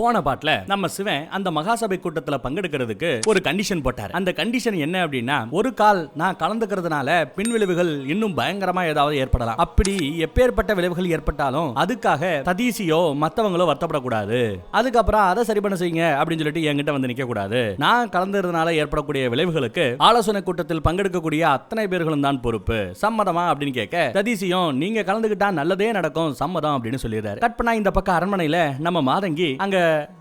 போன பாட்டுல நம்ம சிவன் அந்த மகாசபை கூட்டத்துல பங்கெடுக்கிறதுக்கு ஒரு கண்டிஷன் போட்டார். அந்த கண்டிஷன் என்ன அப்படின்னா ஒரு கால் நான் கலந்துக்கிறதுனால பின் விளைவுகள் இன்னும் பயங்கரமா ஏதாவது ஏற்படலாம். அப்படி எப்பேற்பட்ட விளைவுகள் ஏற்பட்டாலும் அதுக்காக ததீசியோ மத்தவங்களோ வருத்தப்படக்கூடாது. அதுக்கப்புறம் அதை சரி பண்ண செய்யுங்க அப்படின்னு சொல்லிட்டு என்கிட்ட வந்து நிக்க கூடாது நான் கலந்துறதுனால ஏற்படக்கூடிய விளைவுகளுக்கு ஆலோசனை கூட்டத்தில் பங்கெடுக்கக்கூடிய அத்தனை பேர்களும் தான் பொறுப்பு. சம்மதமா அப்படின்னு கேட்க ததீசியும் நீங்க கலந்துகிட்டா நல்லதே நடக்கும் சம்மதம் அப்படின்னு சொல்லிடுறாரு. கட் பண்ணா இந்த பக்கம் அரண்மனையில நம்ம மாதங்கி அங்க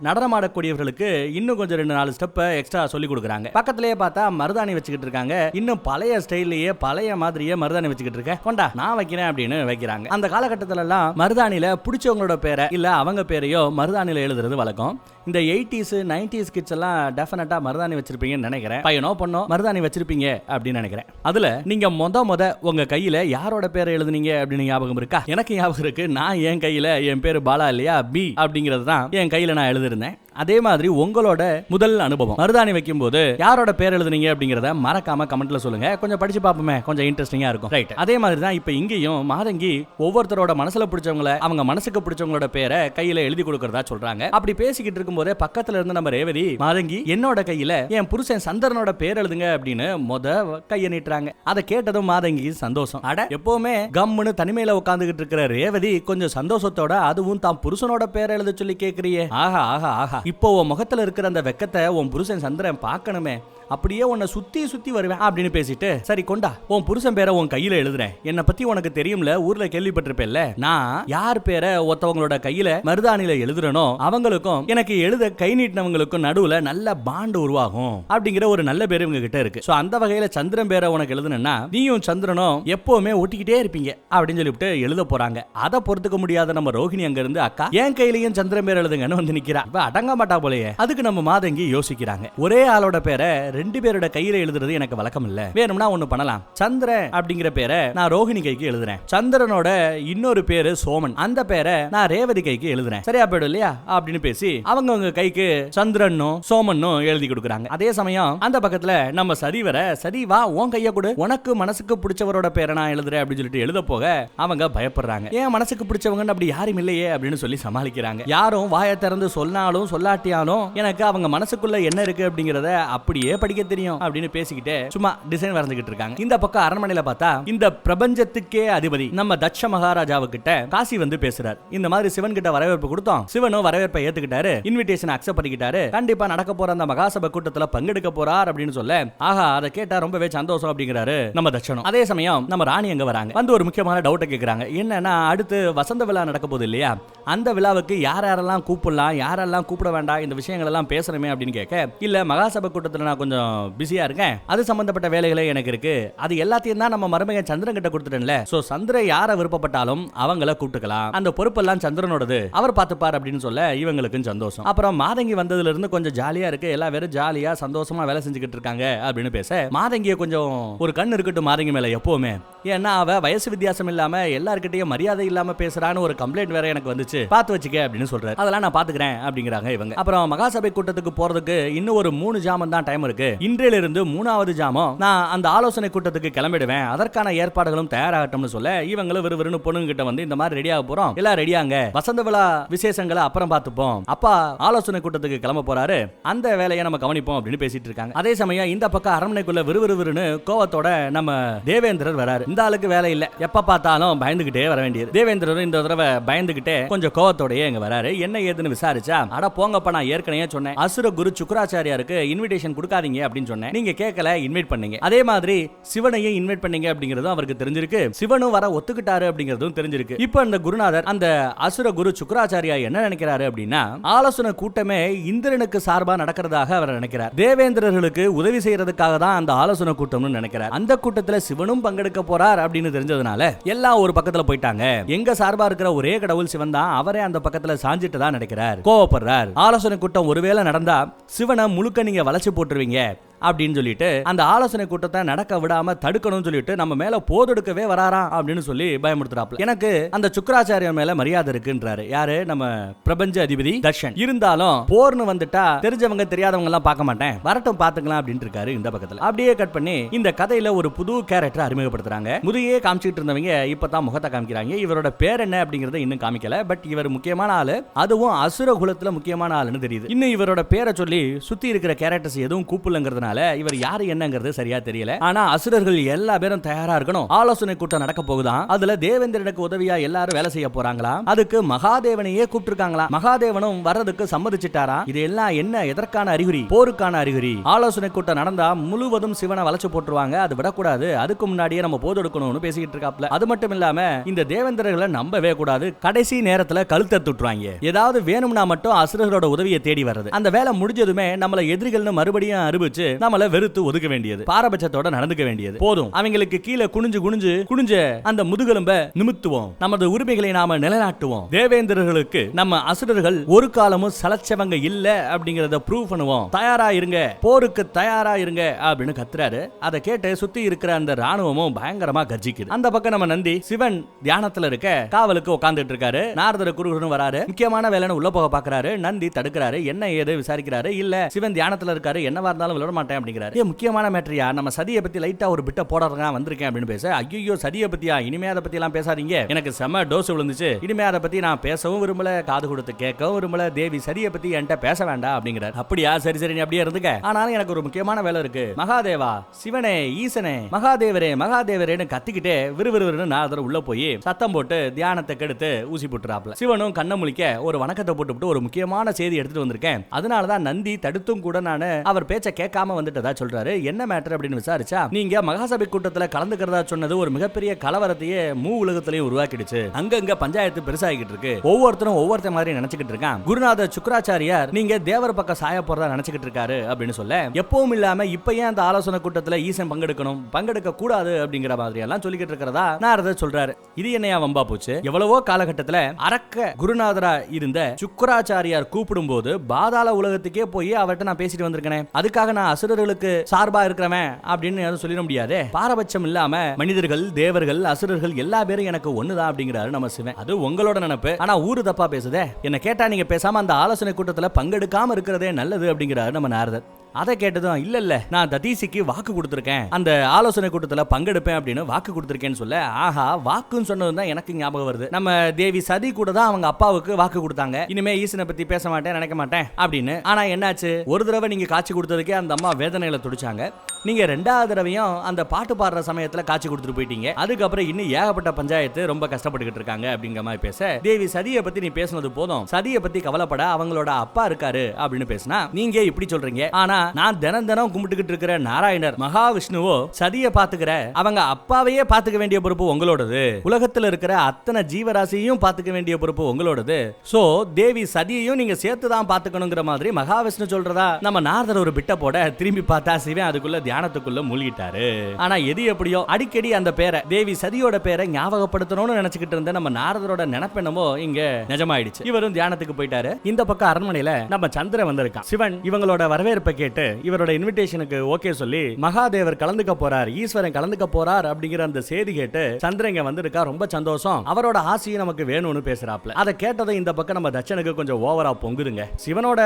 நடனமாடக்கூடியவர்களுக்கு இன்னும் கொஞ்சம் ரெண்டு நாலு ஸ்டெப்பை எக்ஸ்ட்ரா சொல்லி கொடுக்குறாங்க. பக்கத்திலேயே பார்த்தா மருதாணி வச்சுக்கிட்டு இருக்காங்க. இன்னும் பழைய ஸ்டைல்லையே பழைய மாதிரியே மருதாணி வச்சுக்கிட்டு இருக்க கொண்டா நான் வைக்கிறேன் அப்படின்னு வைக்கிறாங்க. அந்த காலகட்டத்துல எல்லாம் மருதாணியில பிடிச்சவங்களோட பேரை இல்ல அவங்க பேரையோ மருதாணியில எழுதுறது வழக்கம். இந்த எயிட்டிஸ் நைன்டிஸ் கிட்ஸ் எல்லாம் டெஃபினட்டா மருதாணி வச்சிருப்பீங்கன்னு நினைக்கிறேன். பையனோ பொண்ணோ மருதாணி வச்சிருப்பீங்க அப்படின்னு நினைக்கிறேன். அதுல நீங்க மொத மொத உங்க கையில யாரோட பேரை எழுதுனீங்க அப்படின்னு ஞாபகம் இருக்கா? எனக்கு ஞாபகம் இருக்கு. நான் என் கையில என் பேரு பாலா இல்லையா? பி அப்படிங்கிறது தான் என் கையில நான் எழுதிருந்தேன் அதே மாதிரி உங்களோட முதல் அனுபவம். மருதாணி வைக்கும் போது யாரோட பேர் எழுதுனீங்க அப்படிங்கறத மறக்காம கமெண்ட்ல சொல்லுங்க. கொஞ்சம் படிச்சு பார்ப்போமே. கொஞ்சம் இன்ட்ரெஸ்டிங்கா இருக்கும். ரைட் அதே மாதிரி தான் இப்போ இங்கேயும் மாதங்கி ஒவ்வொருத்தரோட மனசுல பிடிச்சவங்கள அவங்க மனசுக்கு பிடிச்சவங்களோட பேரை கையில எழுதி கொடுக்கறதா சொல்றாங்க. அப்படி பேசிக்கிட்டு இருக்கும்போதே பக்கத்துல இருந்து நம்ம ரேவதி மாதங்கி என்னோட கையில என் புருஷன் சந்திரனோட பேர் எழுதுங்க அப்படின்னு மொத கையை நீட்டுறாங்க. அதை கேட்டதும் மாதங்கி சந்தோஷம். அட எப்பவுமே கம்முன்னு தனிமையில உட்காந்துக்கிட்டு இருக்கிற ரேவதி கொஞ்சம் சந்தோஷத்தோட அதுவும் தான் புருஷனோட பேர் எழுத சொல்லி கேக்குறியே. ஆஹா ஆஹா ஆஹா. இப்போ உன் முகத்தில் இருக்கிற அந்த வெக்கத்தை உன் புருஷன் சந்திரன் பார்க்கணுமே. அப்படியே உன்னை சுத்தி சுத்தி வருவேன் அப்படின்னு பேசிட்டு சரி கொண்டா உன் புருஷன் பேரை உன் கையில எழுதுறேன். என்னை பத்தி உனக்கு தெரியும்ல ஊர்ல கேள்விப்பட்டிருப்பேல்ல நான் யார் பேரை ஒருத்தவங்களோட கையில மருதாணியில எழுதுறனோ அவங்களுக்கும் எனக்கு எழுத கை நீட்டினவங்களுக்கும் நடுவுல நல்ல பாண்டு உருவாகும் அப்படிங்கிற ஒரு நல்ல பேர் இவங்க கிட்ட இருக்கு. ஸோ அந்த வகையில சந்திரன் பேரை உனக்கு எழுதுனா நீயும் சந்திரனும் எப்பவுமே ஒட்டிக்கிட்டே இருப்பீங்க அப்படின்னு சொல்லிவிட்டு எழுத போறாங்க. அதை பொறுத்துக்க முடியாத நம்ம ரோஹிணி அங்க இருந்து அக்கா என் கையிலையும் சந்திரன் பேர் எழுதுங்கன்னு வந்து நிக்கிறா இவ அடங்க மாட்டா போலயே. அதுக்கு நம்ம மாதங்கி யோசிக்கிறாங்க. ஒரே ஆளோட பேரை ரெண்டு பேரோட கையில எழுதுறது எனக்கு வழக்கம் இல்ல. வேணும்னா ஒண்ணு பண்ணலாம். சந்திரன் அப்படிங்கிற பேரை நான் ரோஹிணி கைக்கு எழுதுறேன். சந்திரனோட இன்னொரு பேரு சோமன். அந்த பேரை நான் ரேவதி கைக்கு எழுதுறேன். சரியா போயிடும் இல்லையா? அப்படின்னு பேசி அவங்கவுங்க கைக்கு சந்திரனும் சோமனும் எழுதி கொடுக்குறாங்க. அதே சமயம் அந்த பக்கத்துல நம்ம சரிவர சரிவா உன் கைய கொடு. உனக்கு மனசுக்கு பிடிச்சவரோட பேரை நான் எழுதுறேன் அப்படின்னு சொல்லிட்டு எழுத போக அவங்க பயப்படுறாங்க. ஏன் மனசுக்கு பிடிச்சவங்கன்னு அப்படி யாரும் இல்லையே அப்படின்னு சொல்லி சமாளிக்கிறாங்க. யாரும் வாயை திறந்து சொன்னாலும் சொல்லாட்டியாலும் எனக்கு அவங்க மனசுக்குள்ள என்ன இருக்கு அப்படிங்கறத அப்படியே படிக்க தெரியும் அப்படின்னு பேசிக்கிட்டு சும்மா டிசைன் வரைஞ்சுக்கிட்டு இருக்காங்க. இந்த பக்கம் அரண்மனையில பார்த்தா இந்த பிரபஞ்சத்துக்கே அதிபதி நம்ம தட்ச மகாராஜாவு கிட்ட காசி வந்து பேசுறாரு. இந்த மாதிரி சிவன் கிட்ட வரவேற்பு கொடுத்தோம். சிவனும் வரவேற்பை ஏத்துக்கிட்டாரு. Invitation accept பண்ணிக்கிட்டாரு. கண்டிப்பா நடக்க போற அந்த மகாசபை கூட்டத்துல பங்கெடுக்க போறார் அப்படின்னு சொல்ல ஆஹா அதை கேட்டா ரொம்பவே சந்தோஷம் அப்படிங்கிறாரு நம்ம தட்சணம் அதே சமயம் நம்ம ராணி அங்க வராங்க. வந்து ஒரு முக்கியமான டவுட்டை கேக்குறாங்க. என்னன்னா அடுத்து வசந்த விழா நடக்க போகுது இல்லையா? அந்த விழாவுக்கு யார் யாரெல்லாம் கூப்பிடலாம் யாரெல்லாம் கூப்பிட வேண்டாம் இந்த விஷயங்கள் எல்லாம் பேசுறமே அப்படின்னு கேட்க இல்ல மகாசபை கூட்டத்தில் நான் கொஞ்சம் கொஞ்சம் பிஸியா இருக்கேன். அது சம்பந்தப்பட்ட வேலைகளே எனக்கு இருக்கு. அது எல்லாத்தையும் தான் நம்ம மருமகன் சந்திரன் கிட்ட கொடுத்துட்டேன்ல. சோ சந்திரன் யார விருப்பப்பட்டாலும் அவங்கள கூப்பிட்டுக்கலாம். அந்த பொறுப்பெல்லாம் சந்திரனோடது. அவர் பார்த்துப்பார் அப்படின்னு சொல்ல இவங்களுக்கும் சந்தோஷம். அப்புறம் மாதங்கி வந்ததுல இருந்து கொஞ்சம் ஜாலியா இருக்கு. எல்லா பேரும் ஜாலியா சந்தோஷமா வேலை செஞ்சுக்கிட்டு இருக்காங்க அப்படின்னு பேச மாதங்கிய கொஞ்சம் ஒரு கண் இருக்கட்டும் மாதங்கி மேல எப்பவுமே. ஏன்னா அவ வயசு வித்தியாசம் இல்லாம எல்லார்கிட்டயும் மரியாதை இல்லாம பேசுறான்னு ஒரு கம்ப்ளைண்ட் வேற எனக்கு வந்துச்சு. பார்த்து வச்சுக்க அப்படின்னு சொல்றாரு. அதெல்லாம் நான் பாத்துக்கிறேன் அப்படிங்கிறாங்க இவங்க. அப்புறம் மகாசபை கூட்டத்துக்கு போறதுக்கு இன்னும் ஒரு மூணு ஜாமம் தான் டைம் இருக்கு. இன்றையில இருந்து மூணாவது ஜாமம். நான் அந்த ஆலோசனை கூட்டத்துக்கு கிளம்பிடுவேன். அதற்கான ஏற்பாடுகளும் தயாராகட்டும்னு சொல்ல இவங்களும் விறுவிறுன்னு பொண்ணுங்க கிட்ட வந்து இந்த மாதிரி ரெடியாக போறோம். எல்லாம் ரெடியாங்க வசந்த விழா விசேஷங்களை அப்புறம் பார்த்துப்போம். அப்பா ஆலோசனை கூட்டத்துக்கு கிளம்ப போறாரு. அந்த வேலையை நம்ம கவனிப்போம் அப்படின்னு பேசிட்டு இருக்காங்க. அதே சமயம் இந்த பக்கம் அரண்மனைக்குள்ள விறுவிறுவிறுன்னு கோவத்தோட நம்ம தேவேந்திரர் வராரு. இந்த ஆளுக்கு வேலை இல்ல. எப்ப பார்த்தாலும் பயந்துகிட்டே வர வேண்டியது. தேவேந்திரரும் இந்த தடவை பயந்துகிட்டே கொஞ்சம் கோவத்தோடயே இங்க வராரு. என்ன ஏதுன்னு விசாரிச்சா அட போங்கப்பா நான் ஏற்கனவே சொன்னேன். அசுர குரு சுக்கராச்சாரியாருக்கு இன்விடேஷன் கொடுக்காதீங்க அப்படின்னு சொன்னேன். நீங்க கேட்கல இன்வைட் பண்ணீங்க. அதே மாதிரி சிவனையும் இன்வைட் பண்ணீங்க அப்படிங்கறதும் அவருக்கு தெரிஞ்சிருக்கு. சிவனும் வர ஒத்துக்கிட்டாரு அப்படிங்கறதும் தெரிஞ்சிருக்கு. இப்போ இந்த குருநாதர் அந்த அசுர குரு சுக்கராச்சாரியா என்ன நினைக்கிறாரு அப்படின்னா ஆலோசனை கூட்டமே இந்திரனுக்கு சார்பா நடக்கிறதாக அவர் நினைக்கிறார். தேவேந்திரர்களுக்கு உதவி செய்யறதுக்காக தான் அந்த ஆலோசனை கூட்டம்னு நினைக்கிறார். அந்த கூட்டத்துல சிவனும் பங்கெடுக்க போறார் அப்படின்னு தெரிஞ்சதுனால எல்லாம் ஒரு பக்கத்துல போயிட்டாங்க. எங்க சார்பா இருக்கிற ஒரே கடவுள் சிவன் தான் அவரே அந்த பக்கத்துல சாஞ்சிட்டு தான் நினைக்கிறார் கோவப்படுறார். ஆலோசனை கூட்டம் ஒருவேளை நடந்தா சிவனை முழுக்க நீங்க வளைச்சு போட்டுருவீங்க. அப்படின்னு சொல்லிட்டு அந்த ஆலோசனை கூட்டத்தை நடக்க விடாம தடுக்கணும்னு சொல்லிட்டு நம்ம மேல போதெடுக்கவே வராராம் அப்படின்னு சொல்லி பயமுடுத்துறாப்ல எனக்கு அந்த சுக்கராச்சாரியர் மேல மரியாதை இருக்குன்றாரு. யாரு? நம்ம பிரபஞ்ச அதிபதி தர்ஷன். இருந்தாலும் போர்னு வந்துட்டா தெரிஞ்சவங்க தெரியாதவங்க எல்லாம் பார்க்க மாட்டேன். வரட்டும் பாத்துக்கலாம் அப்படின்னு இருக்காரு இந்த பக்கத்துல. அப்படியே கட் பண்ணி இந்த கதையில ஒரு புது கேரக்டர் அறிமுகப்படுத்துறாங்க. முதுகையே காமிச்சிட்டு இருந்தவங்க இப்பதான் முகத்தை காமிக்கிறாங்க. இவரோட பேர் என்ன அப்படிங்கறத இன்னும் காமிக்கல. பட் இவர் முக்கியமான ஆளு அதுவும் அசுர குலத்துல முக்கியமான ஆளுன்னு தெரியுது. இன்னும் இவரோட பேரை சொல்லி சுத்தி இருக்கிற கேரக்டர்ஸ் எதுவும் கூப்பிடலங்கிறதுனால இவர் யாரு என்னங்கிறது சரியா தெரியல. ஆனா அசுரர்கள் எல்லா பேரும் தயாரா இருக்கணும். ஆலோசனை கூட்டம் நடக்க போகுதான் அதுல தேவேந்திரனுக்கு உதவியா எல்லாரும் வேலை செய்ய போறாங்களா? அதுக்கு மகாதேவனையே கூப்பிட்டுருக்காங்களா? மகாதேவனும் வர்றதுக்கு சம்மதிச்சிட்டாரா? இது எல்லாம் என்ன எதற்கான அறிகுறி? போருக்கான அறிகுறி? ஆலோசனை கூட்டம் நடந்தா முழுவதும் சிவனை வளைச்சு போட்டுருவாங்க. அது விடக்கூடாது. அதுக்கு முன்னாடியே நம்ம போது எடுக்கணும்னு பேசிக்கிட்டு இருக்காப்ல. அது மட்டும் இல்லாம இந்த தேவேந்திரர்களை நம்பவே கூடாது. கடைசி நேரத்துல கழுத்தை துட்டுவாங்க. ஏதாவது வேணும்னா மட்டும் அசுரர்களோட உதவியை தேடி வர்றது. அந்த வேலை முடிஞ்சதுமே நம்மள எதிரிகள்னு மறுபடியும் அறிவிச்சு நம்மள வெறுத்து ஒதுக்க வேண்டியது. பாரபட்சத்தோட நடந்துக்க வேண்டியது. போதும். அவங்களுக்கு கீழே குனிஞ்சு குனிஞ்சு குனிஞ்ச அந்த முதுகெலும்ப நிமித்துவோம். நமது உரிமைகளை நாம நிலைநாட்டுவோம். தேவேந்திரர்களுக்கு நம்ம அசுரர்கள் ஒரு காலமும் சலச்சவங்க இல்ல அப்படிங்கறத ப்ரூவ் பண்ணுவோம். தயாரா இருங்க போருக்கு தயாரா இருங்க அப்படின்னு கத்துறாரு. அதை கேட்டு சுத்தி இருக்கிற அந்த ராணுவமும் பயங்கரமா கர்ஜிக்குது. அந்த பக்கம் நம்ம நந்தி சிவன் தியானத்துல இருக்க காவலுக்கு உட்கார்ந்துட்டு இருக்காரு. நாரதர் குருகுருன்னு வராரு. முக்கியமான வேலைன்னு உள்ள போக பாக்குறாரு. நந்தி தடுக்கிறாரு. என்ன ஏது விசாரிக்கிறாரு. இல்ல சிவன் தியானத்துல இருக்காரு. என்னவா இருந்தாலும் விட மாட்டேன் அப்படிங்கிறாரு. முக்கியமான மேட்ரியா நம்ம சதியை பத்தி லைட்டா ஒரு பிட்ட போடுறதுங்க வந்திருக்கேன் அப்படின்னு பேச ஐயோ சதியை பத்தியா? இனிமே அதை பத்தி எல்லாம் பேசாதீங்க. எனக்கு செம டோஸ் விழுந்துச்சு. இனிமே அதை பத்தி நான் பேசவும் விரும்பல காது கொடுத்து கேட்கவும் விரும்பல. தேவி சதியை பத்தி என்கிட்ட பேச வேண்டாம் அப்படிங்கிறார். அப்படியா? சரி சரி. நீ அப்படியே இருந்துக்க. ஆனாலும் எனக்கு ஒரு முக்கியமான வேலை இருக்கு. மகாதேவா சிவனே ஈசனே மகாதேவரே மகாதேவரேன்னு கத்திக்கிட்டே விறுவிறுன்னு அதில் உள்ள போய் சத்தம் போட்டு தியானத்தை கெடுத்து ஊசி போட்டுறாப்ல சிவனும் கண்ணை முழிக்க ஒரு வணக்கத்தை போட்டுவிட்டு ஒரு முக்கியமான செய்தி எடுத்துட்டு வந்திருக்கேன். அதனாலதான் நந்தி தடுத்தும் கூட நான் அவர் பேச்சை கேட்காம வந்துட்டதா சொல்றாரு. என்ன மேட்டர் அப்படின்னு விசாரிச்சா நீங்க மகாசபை கூட்டத்துல கலந்துக்கிறதா சொன்னது ஒரு மிகப்பெரிய கலவரத்தையே மூ உலகத்திலையும் உருவாக்கிடுச்சு. அங்கங்க பஞ்சாயத்து பெருசாகிட்டு இருக்கு. ஒவ்வொருத்தரும் ஒவ்வொருத்த மாதிரி நினைச்சுக்கிட்டு இருக்கான். குருநாத சுக்கராச்சாரியார் நீங்க தேவர் பக்கம் சாய போறதா நினைச்சுக்கிட்டு இருக்காரு அப்படின்னு சொல்ல எப்பவும் இல்லாம இப்ப ஏன் அந்த ஆலோசனை கூட்டத்துல ஈசன் பங்கெடுக்கணும்? பங்கெடுக்க கூடாது அப்படிங்கிற மாதிரி எல்லாம் சொல்லிக்கிட்டு இருக்கிறதா நாரதர் சொல்றாரு. இது என்னையா வம்பா போச்சு? எவ்வளவோ காலகட்டத்துல அரக்க குருநாதரா இருந்த சுக்கராச்சாரியார் கூப்பிடும் போது பாதாள உலகத்துக்கே போய் அவர்கிட்ட நான் பேசிட்டு வந்திருக்கேன். அதுக்காக நான் அசு அசுரர்களுக்கு சார்பா இருக்கிறவன் அப்படின்னு யாரும் சொல்லிட முடியாது. பாரபட்சம் இல்லாம மனிதர்கள் தேவர்கள் அசுரர்கள் எல்லா பேரும் எனக்கு ஒண்ணுதான் அப்படிங்கிறாரு நம்ம சிவன். அது உங்களோட நினைப்பு. ஆனா ஊரு தப்பா பேசுதே. என்ன கேட்டா நீங்க பேசாம அந்த ஆலோசனை கூட்டத்துல பங்கெடுக்காம இருக்கிறதே நல்லது அப்படிங்கிறாரு நம்ம நாரதர். அதை கேட்டதும் இல்ல இல்ல நான் ததீசிக்கு வாக்கு கொடுத்துருக்கேன். அந்த ஆலோசனை கூட்டத்துல பங்கெடுப்பேன் அப்படின்னு வாக்கு கொடுத்துருக்கேன்னு சொல்ல ஆஹா வாக்குன்னு சொன்னது தான் எனக்கு ஞாபகம் வருது. நம்ம தேவி சதி கூட தான் அவங்க அப்பாவுக்கு வாக்கு கொடுத்தாங்க. இனிமே ஈசனை பத்தி பேச மாட்டேன் நினைக்க மாட்டேன் அப்படின்னு. ஆனா என்னாச்சு? ஒரு தடவை நீங்க காட்சி கொடுத்ததுக்கே அந்த அம்மா வேதனையில துடிச்சாங்க. நீங்க ரெண்டாவது தடவையும் அந்த பாட்டு பாடுற சமயத்துல காட்சி கொடுத்துட்டு போயிட்டீங்க. அதுக்கப்புறம் இன்னும் ஏகப்பட்ட பஞ்சாயத்து ரொம்ப கஷ்டப்பட்டுக்கிட்டு இருக்காங்க அப்படிங்கிற மாதிரி பேச தேவி சதியை பத்தி நீ பேசுனது போதும். சதியை பத்தி கவலைப்பட அவங்களோட அப்பா இருக்காரு அப்படின்னு பேசினா நீங்க இப்படி சொல்றீங்க. ஆனா நான் தினம் தினம் கும்பிட்டுக்கிட்டு இருக்கிற நாராயணர் மகாவிஷ்ணுவோ சதியை பாத்துக்கிற அவங்க அப்பாவையே பாத்துக்க வேண்டிய பொறுப்பு உங்களோடது. உலகத்துல இருக்கிற அத்தனை ஜீவராசியையும் பாத்துக்க வேண்டிய பொறுப்பு உங்களோடது. சோ தேவி சதியையும் நீங்க சேர்த்து தான் பாத்துக்கணுங்கிற மாதிரி மகாவிஷ்ணு சொல்றதா நம்ம நாரதர் ஒரு பிட்ட போட திரும்பி பார்த்தா சிவன் அதுக்குள்ள தியானத்துக்குள்ள மூழ்கிட்டாரு. ஆனா எது எப்படியோ அடிக்கடி அந்த பேரை தேவி சதியோட பேரை ஞாபகப்படுத்தணும்னு நினைச்சுக்கிட்டு இருந்த நம்ம நாரதரோட நினைப்பெண்ணமோ இங்க நிஜமாயிடுச்சு. இவரும் தியானத்துக்கு போயிட்டாரு. இந்த பக்கம் அரண்மனையில நம்ம சந்திரன் வந்திருக்கான். சிவன் இவங்களோட வரவேற்பை கேட்டு இவரோட இன்விடேஷனுக்கு ஓகே சொல்லி மகாதேவர் கலந்துக்க போறார் ஈஸ்வரன் கலந்துக்க போறார் அப்படிங்கிற அந்த செய்தி கேட்டு சந்திரன் இங்க வந்திருக்கா ரொம்ப சந்தோஷம். அவரோட ஆசையும் நமக்கு வேணும்னு பேசுறாப்ல அதை கேட்டதை இந்த பக்கம் நம்ம தட்சனுக்கு கொஞ்சம் ஓவரா பொங்குதுங்க. சிவனோட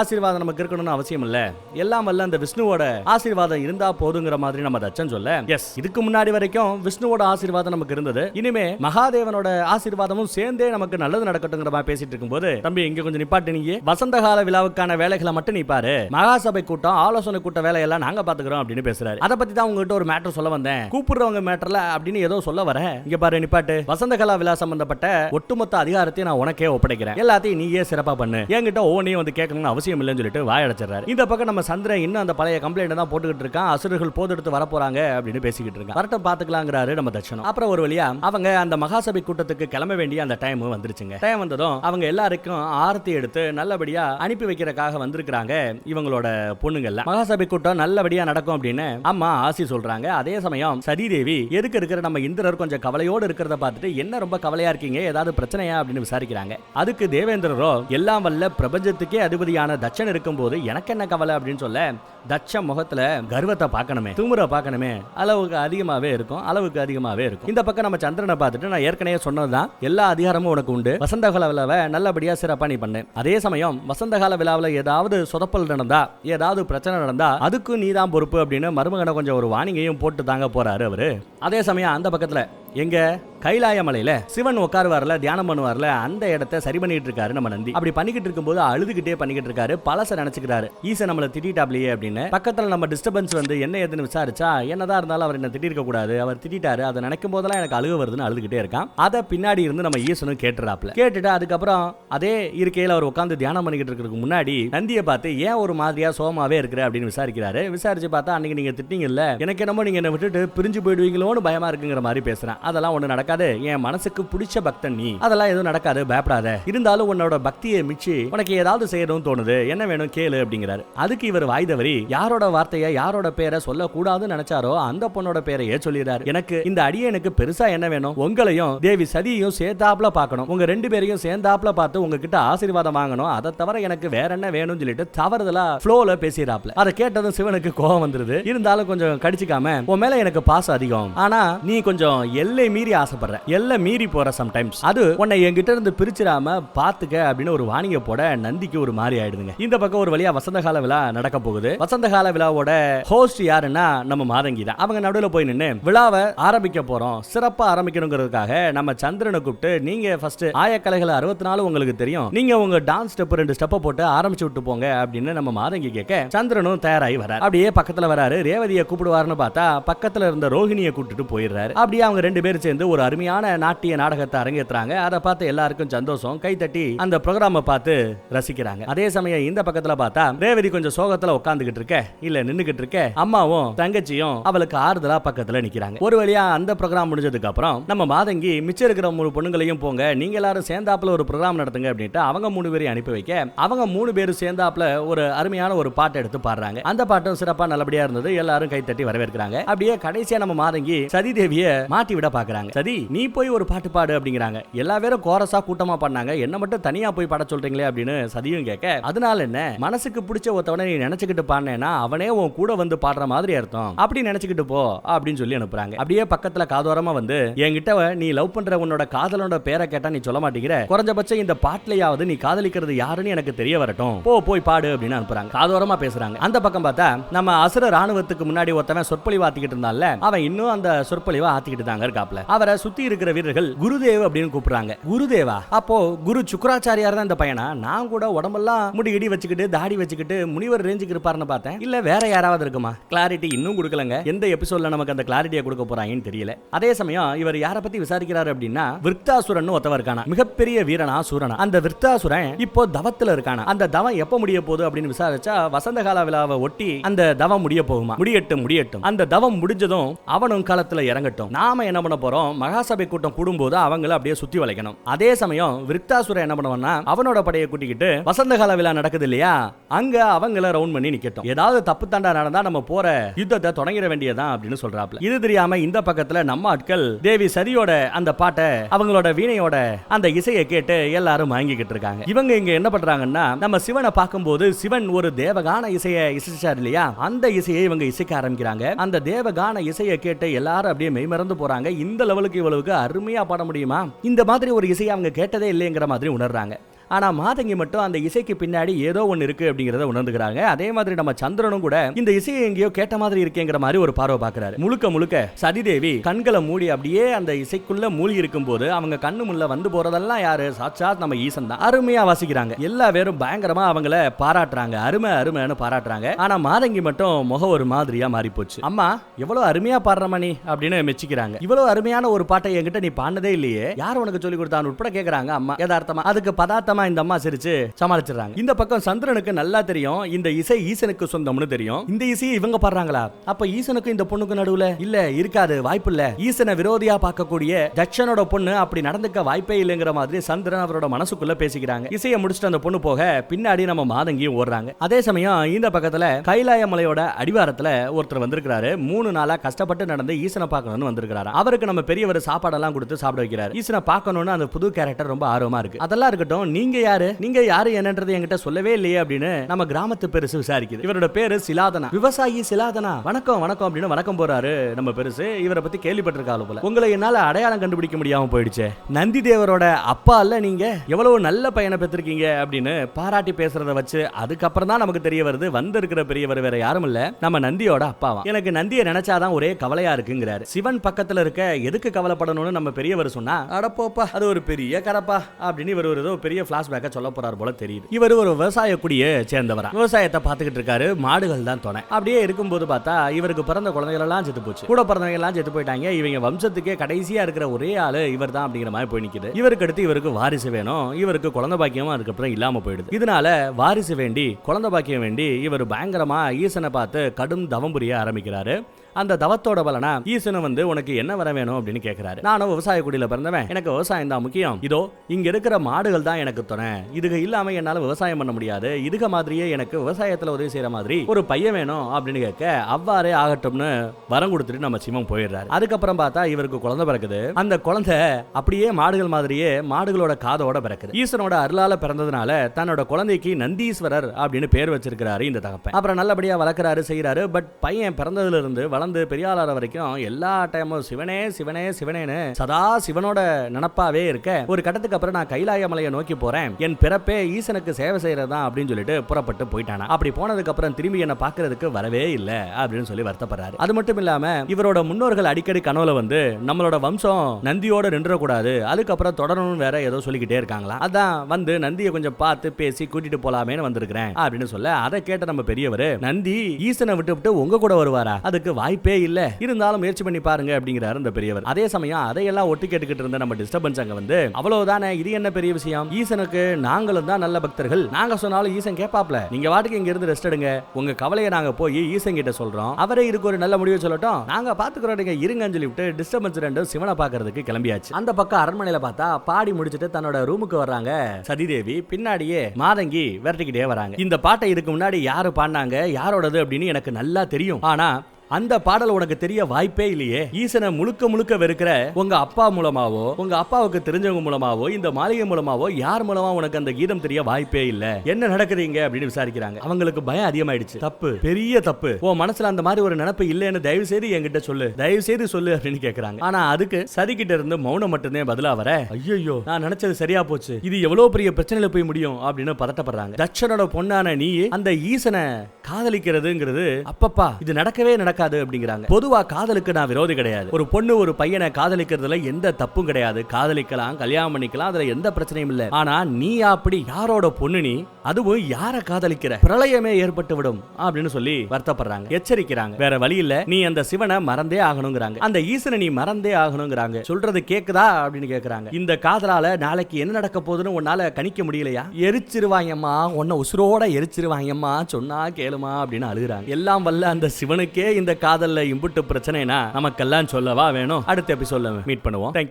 ஆசீர்வாதம் நமக்கு இருக்கணும்னு அவசியம் இல்ல. எல்லாம் வல்ல அந்த விஷ்ணுவோட ஆசீர்வாதம் இருந்தா போதுங்கிற மாதிரி நம்ம தச்சன் சொல்ல எஸ் இதுக்கு முன்னாடி வரைக்கும் விஷ்ணுவோட ஆசீர்வாதம் நமக்கு இருந்தது. இனிமே மகாதேவனோட ஆசீர்வாதமும் சேர்ந்தே நமக்கு நல்லது நடக்கட்டுங்கிற மாதிரி பேசிட்டு இருக்கும்போது தம்பி இங்க கொஞ்சம் நிப்பாட்டு நீங்க வசந்த கால விழாவுக்கான வேலைகளை மட்டும் நீ பாரு. மகாசபை கூட்டம் ஆலோசனை கூட்ட வேலையெல்லாம் நாங்க பாத்துக்கிறோம் அப்படின்னு பேசுறாரு. அதை பத்தி தான் உங்ககிட்ட ஒரு மேட்டர் சொல்ல வந்தேன். கூப்பிடுறவங்க மேட்டர்ல அப்படின்னு ஏதோ சொல்ல வர. இங்க பாரு நிப்பாட்டு. வசந்த கலா விழா சம்பந்தப்பட்ட ஒட்டுமொத்த அதிகாரத்தையும் நான் உனக்கே ஒப்படைக்கிறேன். எல்லாத்தையும் நீயே சிறப்பா பண்ணு. என்கிட்ட ஒவ்வொன்றையும் வந்து கேட்கணும்னு அவசியம் இல்லைன்னு சொல்லிட்டு வாயடைச்சிடறாரு. இந்த பக்கம் நம்ம சந்திரன் இன்னும் அந்த பழைய கம்ப்ளைண்ட் தான் போட்டுக்கிட்டு இருக்கான் இருக்கான் அசுரர்கள் போதெடுத்து வரப்போறாங்க அப்படின்னு பேசிக்கிட்டு இருக்கான். வரட்டும் பாத்துக்கலாங்கிறாரு நம்ம தட்சணம். அப்புறம் ஒரு வழியா அவங்க அந்த மகாசபை கூட்டத்துக்கு கிளம்ப வேண்டிய அந்த டைம் வந்துருச்சுங்க. டைம் வந்ததும் அவங்க எல்லாருக்கும் ஆரத்தி எடுத்து நல்லபடியா அனுப்பி வைக்கிறக்காக வந்திருக்கிறாங்க இவங்களோட பொண்ணுங்கள்ல மகாசபை கூட்டம் நல்லபடியா நடக்கும் அப்படின்னு அம்மா ஆசி சொல்றாங்க. அதே சமயம் சதிதேவி எதுக்கு இருக்கிற நம்ம இந்திரர் கொஞ்சம் கவலையோடு இருக்கிறத பார்த்துட்டு என்ன ரொம்ப கவலையா இருக்கீங்க? ஏதாவது பிரச்சனையா? அப்படின்னு விசாரிக்கிறாங்க. அதுக்கு தேவேந்திரரோ எல்லாம் வல்ல பிரபஞ்சத்துக்கே அதிபதியான தட்சன் இருக்கும்போது எனக்கு என்ன கவலை அப்படின்னு சொல்ல தட்ச முகத்துல பருவத்தை பார்க்கணுமே திமுற பார்க்கணுமே அளவுக்கு அதிகமாகவே இருக்கும் அளவுக்கு அதிகமாகவே இருக்கும். இந்த பக்கம் நம்ம சந்திரனை பார்த்துட்டு நான் ஏற்கனவே சொன்னதுதான். எல்லா அதிகாரமும் உனக்கு உண்டு. வசந்த கால விழாவை நல்லபடியாக சிறப்பாக நீ பண்ணு. அதே சமயம் வசந்த கால விழாவில் ஏதாவது சொதப்பல் நடந்தா ஏதாவது பிரச்சனை நடந்தா அதுக்கு நீ தான் பொறுப்பு அப்படின்னு மருமகனை கொஞ்சம் ஒரு வாணிங்கையும் போட்டு தாங்க போறாரு அவரு. அதே சமயம் அந்த பக்கத்தில் எங்க கைலாய மலையில சிவன் உட்காருவார்ல தியானம் பண்ணுவார்ல அந்த இடத்த சரி பண்ணிட்டு இருக்காரு நம்ம நந்தி. அப்படி பண்ணிக்கிட்டு இருக்கும்போது அழுதுகிட்டே பண்ணிக்கிட்டு இருக்காரு. பழச நினைச்சுக்கிறாரு. ஈசன் நம்மள திட்டாப்லையே அப்படின்னு. பக்கத்துல நம்ம டிஸ்டர்பன்ஸ் வந்து என்ன ஏதுன்னு விசாரிச்சா என்னதான் இருந்தாலும் அவர் என்ன திட்டிருக்க கூடாது அவர் திட்டாரு அதை நினைக்கும் போதெல்லாம் எனக்கு அழுக வருதுன்னு அழுதுகிட்டே இருக்கான். அதை பின்னாடி இருந்து நம்ம ஈசனும் கேட்டுறாப்ல. கேட்டுட்டு அதுக்கப்புறம் அதே இருக்கையில் அவர் உட்காந்து தியானம் பண்ணிக்கிட்டு இருக்கிறதுக்கு முன்னாடி நந்தியை பார்த்து ஏன் ஒரு மாதிரியா சோமாவே இருக்கிற? அப்படின்னு விசாரிக்கிறாரு. விசாரிச்சு பார்த்தா அன்னைக்கு நீங்க திட்டிங்கல்ல. எனக்கு என்னமோ நீங்க என்ன விட்டுட்டு பிரிஞ்சு போயிடுவீங்களோன்னு பயமா இருக்குங்கிற மாதிரி பேசுறேன். அதெல்லாம் ஒண்ணு நடக்காது. என் மனசுக்கு பிடிச்ச பக்தன் நீ. அதெல்லாம் எதுவும் நடக்காது பயப்படாத. இருந்தாலும் உன்னோட பக்தியை மிச்சி உனக்கு ஏதாவது செய்யணும்னு தோணுது என்ன வேணும் கேளு அப்படிங்கிறாரு. அதுக்கு இவர் வாய்தவரி யாரோட வார்த்தையை யாரோட பேரை சொல்லக்கூடாதுன்னு நினைச்சாரோ அந்த பொண்ணோட பேரையே சொல்லிடுறாரு. எனக்கு இந்த அடியனுக்கு பெருசா என்ன வேணும்? உங்களையும் தேவி சதியையும் சேர்த்தாப்புல பார்க்கணும். உங்க ரெண்டு பேரையும் சேர்ந்தாப்புல பார்த்து உங்ககிட்ட ஆசீர்வாதம் வாங்கணும். அதை தவிர எனக்கு வேற என்ன வேணும்னு சொல்லிட்டு தவறுதலா ஃப்ளோல பேசிடுறாப்ல அதை கேட்டதும் சிவனுக்கு கோவம் வந்துருது. இருந்தாலும் கொஞ்சம் கடிச்சிக்காம உன் மேல எனக்கு பாசம் அதிகம். ஆனா நீ கொஞ்சம் எல்லை மீறி ஆசைப்படுற எல்லை மீறி போற சம்டைம்ஸ் அது உன்னை என்கிட்ட இருந்து பிரிச்சிடாம பாத்துக்க அப்படின்னு ஒரு வாணிங்க போட நந்திக்கு ஒரு மாதிரி ஆயிடுதுங்க. இந்த பக்கம் ஒரு வழியா வசந்த கால விழா நடக்க போகுது. வசந்த கால விழாவோட ஹோஸ்ட் யாருன்னா நம்ம மாதங்கி தான். அவங்க நடுவில் போய் நின்று விழாவை ஆரம்பிக்க போறோம். சிறப்பா ஆரம்பிக்கணுங்கிறதுக்காக நம்ம சந்திரனை கூப்பிட்டு நீங்க ஃபர்ஸ்ட் ஆயக்கலைகள் அறுபத்தி நாலு உங்களுக்கு தெரியும். நீங்க உங்க டான்ஸ் ஸ்டெப் ரெண்டு ஸ்டெப்பை போட்டு ஆரம்பிச்சு விட்டு போங்க அப்படின்னு நம்ம மாதங்கி கேட்க சந்திரனும் தயாராகி வராரு. அப்படியே பக்கத்துல வராரு. ரேவதியை கூப்பிடுவாருன்னு பார்த்தா பக்கத்துல இருந்த ரோஹிணியை கூப்பிட்டுட்டு போயிடுறாரு. அப்படியே அவங்க ரெண்டு பேரும் சேர்ந்து ஒரு அருமையான நாட்டிய நாடகத்தை அரங்கேற்றுறாங்க அதை பார்த்து எல்லாருக்கும் சந்தோஷம். கை தட்டி அந்த ப்ரோக்ராம பார்த்து ரசிக்கிறாங்க. அதே சமயம் இந்த பக்கத்துல பார்த்தா ரேவதி கொஞ்சம் சோகத்துல உட்காந்துக்கிட்டு இருக்க. இல்ல நின்னுகிட்டு இருக்க. அம்மாவும் தங்கச்சியும் அவளுக்கு ஆறுதலா பக்கத்துல நிக்கிறாங்க. ஒரு வழியா அந்த ப்ரோக்ராம் முடிஞ்சதுக்கு அப்புறம் நம்ம மாதங்கி மிச்சம் இருக்கிற மூணு பொண்ணுங்களையும் போங்க. நீங்க எல்லாரும் சேர்ந்தாப்புல ஒரு ப்ரோக்ராம் நடத்துங்க அப்படின்ட்டு அவங்க மூணு பேரையும் அனுப்பி வைக்க அவங்க மூணு பேரும் சேர்ந்தாப்புல ஒரு அருமையான ஒரு பாட்டை எடுத்து பாடுறாங்க. அந்த பாட்டும் சிறப்பா நல்லபடியா இருந்தது. எல்லாரும் கை தட்டி வரவேற்கிறாங்க. அப்படியே கடைசியா நம்ம மாதங்கி சதி தேவிய மாட்டி விட பாக்குறாங்க சதி. நீ போய் ஒரு பாட்டு பாடு அப்படிங்கிறாங்க. எல்லா பேரும் கோரஸா கூட்டமா பண்ணாங்க என்ன மட்டும் தனியா போய் பாட சொல்றீங்களே அப்படின்னு சதியும் கேட்க அதனால என்ன? மனசுக்கு பிடிச்ச ஒருத்தவனை நீ நினைச்சுக்கிட்டு பாடினேன்னா அவனே உன் கூட வந்து பாடுற மாதிரி அர்த்தம். அப்படி நினைச்சுக்கிட்டு போ அப்படின்னு சொல்லி அனுப்புறாங்க. அப்படியே பக்கத்துல காதோரமா வந்து என்கிட்ட நீ லவ் பண்ற உன்னோட காதலனோட பேரை கேட்டா நீ சொல்ல மாட்டேங்கிற. குறைஞ்சபட்சம் இந்த பாட்டுலயாவது நீ காதலிக்கிறது யாருன்னு எனக்கு தெரிய வரட்டும். போ போய் பாடு அப்படின்னு அனுப்புறாங்க. காதோரமா பேசுறாங்க. அந்த பக்கம் பார்த்தா நம்ம அசுர ராணுவத்துக்கு முன்னாடி ஒருத்தவன் சொற்பொழிவு ஆத்திக்கிட்டு இருந்தான்ல அவன் இன்னும் அந்த சொற்பொழிவை ஆத்திக்கிட்டு தாங்க இருக்காப்ல அவரை சுத்தி இருக்கிற வீரர்கள் குருதேவ் அப்படின்னு கூப்பிடுறாங்க. குருதேவா? அப்போ குரு சுக்கராச்சாரியார் தான் இந்த பையனா? நான் கூட உடம்பெல்லாம் முடி இடி வச்சுக்கிட்டு தாடி வச்சுக்கிட்டு முனிவர் ரேஞ்சுக்கு இருப்பாருன்னு பார்த்தேன். இல்ல வேற யாராவது இருக்குமா? கிளாரிட்டி இன்னும் கொடுக்கலங்க. எந்த எபிசோட்ல நமக்கு அந்த கிளாரிட்டியை கொடுக்க போறாங்கன்னு தெரியல. அதே சமயம் இவர் யாரை பத்தி விசாரிக்கிறாரு அப்படின்னா விருத்தாசுரன் ஒருத்தவர் இருக்கானா? மிகப்பெரிய வீரனா சூரனா. அந்த விருத்தாசுரன் இப்போ தவத்துல இருக்கானா? அந்த தவம் எப்ப முடிய போகுது அப்படின்னு விசாரிச்சா வசந்த கால விழாவை ஒட்டி அந்த தவம் முடிய போகுமா? முடியட்டும் முடியட்டும். அந்த தவம் முடிஞ்சதும் அவனும் காலத்துல இறங்கட்டும். நாம என்ன பண்ண போறோம். மகாசபை கூட்டம் கூடும்போது அவங்கள அப்படியே சுத்தி வளைக்கணும். அதே சமயம் விருத்தாசுரன் என்ன பண்ணுவான்னா அவனோட படையை கூட்டிக்கிட்டு வசந்த கால விழா நடக்குது இல்லையா? அங்க அவங்கள ரவுண்ட் பண்ணி நிக்கட்டும். ஏதாவது தப்பு தாண்டா நடந்தா நம்ம போற யுத்தத்தை தொடங்கிட வேண்டியதான் அப்படின்னு சொல்றாப்ல. இது தெரியாம இந்த பக்கத்துல நம்ம ஆட்கள் தேவி சரியோட அந்த பாட்டை அவங்களோட வீணையோட அந்த இசையை கேட்டு எல்லாரும் வாங்கிக்கிட்டு இருக்காங்க. இவங்க இங்க என்ன பண்றாங்கன்னா நம்ம சிவனை பார்க்கும்போது சிவன் ஒரு தேவகான இசையை இசைச்சார் இல்லையா? அந்த இசையை இவங்க இசைக்க ஆரம்பிக்கிறாங்க. அந்த தேவகான இசையை கேட்டு எல்லாரும் அப்படியே மெய்மறந்து போறாங்க. இந்த லெவலுக்கு இவ்வளவுக்கு அருமையா பாட முடியுமா? இந்த மாதிரி ஒரு இசையை அவங்க கேட்டதே இல்லைங்கிற மாதிரி உணர்றாங்க. ஆனா மாதங்கி மட்டும் அந்த இசைக்கு பின்னாடி ஏதோ ஒன்னு இருக்கு அப்படிங்கறத உணர்ந்துக்கிறாங்க. அதே மாதிரி நம்ம சந்திரனும் கூட இந்த இசையை எங்கேயோ கேட்ட மாதிரி இருக்கேங்கிற மாதிரி ஒரு பார்வை பார்க்கறாரு. முழுக்க முழுக்க சதிதேவி கண்களை மூடி அப்படியே அந்த இசைக்குள்ள மூழ்கி இருக்கும் போது அவங்க கண்ணு முள்ள வந்து போறதெல்லாம் யாரு? சாட்சாத் நம்ம ஈசன் தான். அருமையா வாசிக்கிறாங்க. எல்லா பேரும் பயங்கரமா அவங்கள பாராட்டுறாங்க. அருமை அருமைன்னு பாராட்டுறாங்க. ஆனா மாதங்கி மட்டும் முகம் ஒரு மாதிரியா மாறி போச்சு அம்மா எவ்வளவு அருமையா பாடுறமா நீ அப்படின்னு மெச்சிக்கிறாங்க. இவ்வளவு அருமையான ஒரு பாட்டை என்கிட்ட நீ பாடினதே இல்லையே. யார் உனக்கு சொல்லி கொடுத்தான்னு உட்பட கேக்குறாங்க அம்மா. யதார்த்தமா. அதுக்கு பதார்த்தம் விதமா இந்த அம்மா சிரிச்சு சமாளிச்சிடுறாங்க. இந்த பக்கம் சந்திரனுக்கு நல்லா தெரியும் இந்த இசை ஈசனுக்கு சொந்தம்னு தெரியும். இந்த இசையை இவங்க பாடுறாங்களா? அப்ப ஈசனுக்கு இந்த பொண்ணுக்கு நடுவுல? இல்ல இருக்காது வாய்ப்பு இல்ல. ஈசனை விரோதியா பார்க்கக்கூடிய தட்சனோட பொண்ணு அப்படி நடந்துக்க வாய்ப்பே இல்லைங்கிற மாதிரி சந்திரன் அவரோட மனசுக்குள்ள பேசிக்கிறாங்க. இசையை முடிச்சுட்டு அந்த பொண்ணு போக பின்னாடி நம்ம மாதங்கியும் ஓடுறாங்க. அதே சமயம் இந்த பக்கத்துல கைலாய மலையோட அடிவாரத்துல ஒருத்தர் வந்திருக்கிறாரு. மூணு நாளா கஷ்டப்பட்டு நடந்து ஈசனை பார்க்கணும்னு வந்திருக்கிறாரு. அவருக்கு நம்ம பெரியவர் சாப்பாடெல்லாம் கொடுத்து சாப்பிட வைக்கிறாரு. ஈசனை பார்க்கணும்னு அந்த புது கேரக்டர் ரொம்ப ஆர்வமா இருக்கு. அதெல்லாம் இருக்கட்டும் நீ நீங்க யாரு? நீங்க யாரு என்னன்றது என்கிட்ட சொல்லவே இல்லையே அப்படின்னு நம்ம கிராமத்து பெருசு விசாரிக்குது. இவரோட பேரு சிலாதனா. விவசாயி சிலாதனா. வணக்கம் வணக்கம் அப்படின்னு வணக்கம் போறாரு நம்ம பெருசு. இவரை பத்தி கேள்விப்பட்டிருக்காரு போல. உங்களை என்னால அடையாளம் கண்டுபிடிக்க முடியாம போயிடுச்சு. நந்தி தேவரோட அப்பா இல்ல நீங்க? எவ்வளவு நல்ல பையனை பெற்றிருக்கீங்க அப்படின்னு பாராட்டி பேசுறத வச்சு அதுக்கப்புறம் தான் நமக்கு தெரிய வருது. வந்திருக்கிற பெரியவர் வேற யாரும் இல்ல. நம்ம நந்தியோட அப்பாவா. எனக்கு நந்தியை நினைச்சாதான் ஒரே கவலையா இருக்குங்கிறாரு. சிவன் பக்கத்துல இருக்க எதுக்கு கவலைப்படணும்னு நம்ம பெரியவர் சொன்னா அடப்போப்பா அது ஒரு பெரிய கரப்பா அப்படின்னு இவர் ஒரு ஏதோ பெரிய பிளாஷ்பேக்க சொல்ல போறார் போல தெரியுது. இவர் ஒரு விவசாய குடியை சேர்ந்தவரா. விவசாயத்தை பார்த்துக்கிட்டு இருக்காரு மாடுகள் தான் துணை. அப்படியே இருக்கும்போது பார்த்தா இவருக்கு பிறந்த குழந்தைகள் எல்லாம் செத்து போச்சு. கூட பிறந்தவங்க எல்லாம் செத்து போயிட்டாங்க. இவங்க வம்சத்துக்கே கடைசியா இருக்கிற ஒரே ஆளு இவர் தான் அப்படிங்கிற மாதிரி போய் நிக்குது. இவருக்கு அடுத்து இவருக்கு வாரிசு வேணும். இவருக்கு குழந்தை பாக்கியமும் அதுக்கப்புறம் இல்லாம போயிடுது. இதனால வாரிசு வேண்டி குழந்தை பாக்கியம் வேண்டி இவர் பயங்கரமா ஈசனை பார்த்து கடும் தவம் புரிய ஆரம்பிக்கிறாரு. அந்த தவத்தோட பலனா? ஈசனும் வந்து உனக்கு என்ன வர வேணும்? அப்படின்னு கேட்கிறாரு நானும் விவசாய குடியில பிறந்தவன். எனக்கு விவசாயம் தான் முக்கியம். இதோ இங்க இருக்கிற மாடுகள் தான் எனக்கு துணை. இதுக்கு இல்லாம என்னால விவசாயம் பண்ண முடியாது. இதுக மாதிரியே எனக்கு விவசாயத்துல உதவி செய்யற மாதிரி ஒரு பையன் வேணும் அப்படின்னு கேட்க அவ்வாறே ஆகட்டும்னு வரம் கொடுத்துட்டு நம்ம சிவம் போயிடுறாரு. அதுக்கப்புறம் பார்த்தா இவருக்கு குழந்தை பிறக்குது. அந்த குழந்தை அப்படியே மாடுகள் மாதிரியே மாடுகளோட காதோட பிறக்குது. ஈசனோட அருளால பிறந்ததுனால தன்னோட குழந்தைக்கு நந்தீஸ்வரர் அப்படின்னு பேர் வச்சிருக்கிறாரு இந்த தகப்பன். அப்புறம் நல்லபடியா வளர்க்குறாரு செய்யறாரு பட் பையன் பிறந்ததுல இருந்து வளர்ந்து பெரியாளார வரைக்கும் எல்லா டைமும் சிவனே சிவனே சிவனேன்னு சதா சிவனோட நினப்பாவே இருக்க ஒரு கட்டத்துக்கு அப்புறம் நான் கைலாய மலையை நோக்கி போறேன். என் பிறப்பே ஈசனுக்கு சேவை செய்யறதா அப்படின்னு சொல்லிட்டு புறப்பட்டு போயிட்டானா. அப்படி போனதுக்கு அப்புறம் திரும்பி என்ன பாக்குறதுக்கு வரவே இல்லை அப்படின்னு சொல்லி வருத்தப்படுறாரு. அது மட்டும் இல்லாம இவரோட முன்னோர்கள் அடிக்கடி கனவுல வந்து நம்மளோட வம்சம் நந்தியோட நின்றக்கூடாது. அதுக்கப்புறம் தொடரணும்னு வேற ஏதோ சொல்லிக்கிட்டே இருக்காங்களா அதான் வந்து நந்தியை கொஞ்சம் பார்த்து பேசி கூட்டிட்டு போலாமேன்னு வந்திருக்கிறேன் அப்படின்னு சொல்ல அதை கேட்ட நம்ம பெரியவர் நந்தி ஈசனை விட்டு விட்டு உங்க கூட வருவாரா? அதுக்கு வாய்ப்பே இல்ல. இருந்தாலும் முயற்சி பண்ணி பாருங்க அப்படிங்கிறாரு அந்த பெரியவர். அதே சமயம் அதையெல்லாம் ஒட்டி கேட்டுக்கிட்டு இருந்த நம்ம டிஸ்டர்பன்ஸ் அங்க வந்து அவ்வளவுதானே இது என்ன பெரிய விஷயம்? ஈசனுக்கு நாங்களும் தான் நல்ல பக்தர்கள். நாங்க சொன்னாலும் ஈசன் கேட்பாப்ல. நீங்க வாட்டுக்கு இங்க இருந்து ரெஸ்ட் எடுங்க. உங்க கவலையை நாங்க போய் ஈசன் கிட்ட சொல்றோம். அவரே இதுக்கு ஒரு நல்ல முடிவு சொல்லட்டும். நாங்க பாத்துக்கிறோம். நீங்க இருங்கன்னு சொல்லிவிட்டு டிஸ்டர்பன்ஸ் ரெண்டும் சிவனை பாக்குறதுக்கு கிளம்பியாச்சு. அந்த பக்கம் அரண்மனையில பார்த்தா பாடி முடிச்சிட்டு தன்னோட ரூமுக்கு வர்றாங்க சதிதேவி. பின்னாடியே மாதங்கி விரட்டிக்கிட்டே வராங்க. இந்த பாட்டை இதுக்கு முன்னாடி யாரு பாடினாங்க? யாரோடது அப்படின்னு எனக்கு நல்லா தெரியும். ஆனா அந்த பாடல் உனக்கு தெரிய வாய்ப்பே இல்லையே. ஈசனை முழுக்க முழுக்க வெறுக்கிற உங்க அப்பா மூலமாவோ உங்க அப்பாவுக்கு தெரிஞ்சவங்க மூலமாவோ இந்த மாளிகை மூலமாவோ யார் மூலமா உனக்கு அந்த கீதம் தெரிய வாய்ப்பே இல்ல? என்ன நடக்குதுங்க அப்படின்னு விசாரிக்கிறாங்க. அவங்களுக்கு பயம் அதிகமாயிடுச்சு. தப்பு. பெரிய தப்பு. உன் மனசுல அந்த மாதிரி ஒரு நினைப்பு இல்லைன்னு தயவு செய்து என்கிட்ட சொல்லு. தயவு செய்து சொல்லு அப்படின்னு கேக்குறாங்க. ஆனா அதுக்கு சதிக்கிட்ட இருந்து மௌனம் மட்டும்தான் பதிலா வர ஐயோ நான் நினைச்சது சரியா போச்சு. இது எவ்வளவு பெரிய பிரச்சனையில போய் முடியும் அப்படின்னு பதட்டப்படுறாங்க. தட்சனோட பொண்ணான நீ அந்த ஈசனை காதலிக்கிறதுங்கிறது அப்பப்பா. இது நடக்கவே நடக்காது அப்படிங்கிறாங்க. பொதுவா காதலுக்கு நான் விரோதி கிடையாது. ஒரு பொண்ணு ஒரு பையனை காதலிக்கிறதுல எந்த தப்பும் கிடையாது. காதலிக்கலாம் கல்யாணம் பண்ணிக்கலாம் அதுல எந்த பிரச்சனையும் இல்ல. ஆனா நீ அப்படி யாரோட பொண்ணு நீ அதுவும் யார காதலிக்கிற? பிரளயமே ஏற்பட்டு விடும் அப்படின்னு சொல்லி வருத்தப்படுறாங்க. எச்சரிக்கிறாங்க. வேற வழி இல்ல. நீ அந்த சிவனை மறந்தே ஆகணுங்கிறாங்க. அந்த ஈசனை நீ மறந்தே ஆகணுங்கிறாங்க. சொல்றது கேக்குதா? அப்படின்னு கேக்குறாங்க. இந்த காதலால நாளைக்கு என்ன நடக்க போகுதுன்னு உன்னால கணிக்க முடியலையா? எரிச்சிருவாங்கம்மா உன்னை உசுரோட எரிச்சிருவாங்கம்மா சொன்னா கேளுமா அப்படின்னு அழுகுறாங்க. எல்லாம் வல்ல அந்த சிவனுக்கே இந்த இந்த காதல்ல இம்புட்டு பிரச்சனைனா நமக்கெல்லாம் சொல்லவா வேணும்? அடுத்த எபிசோட்ல மீட் பண்ணுவோம். தேங்க்யூ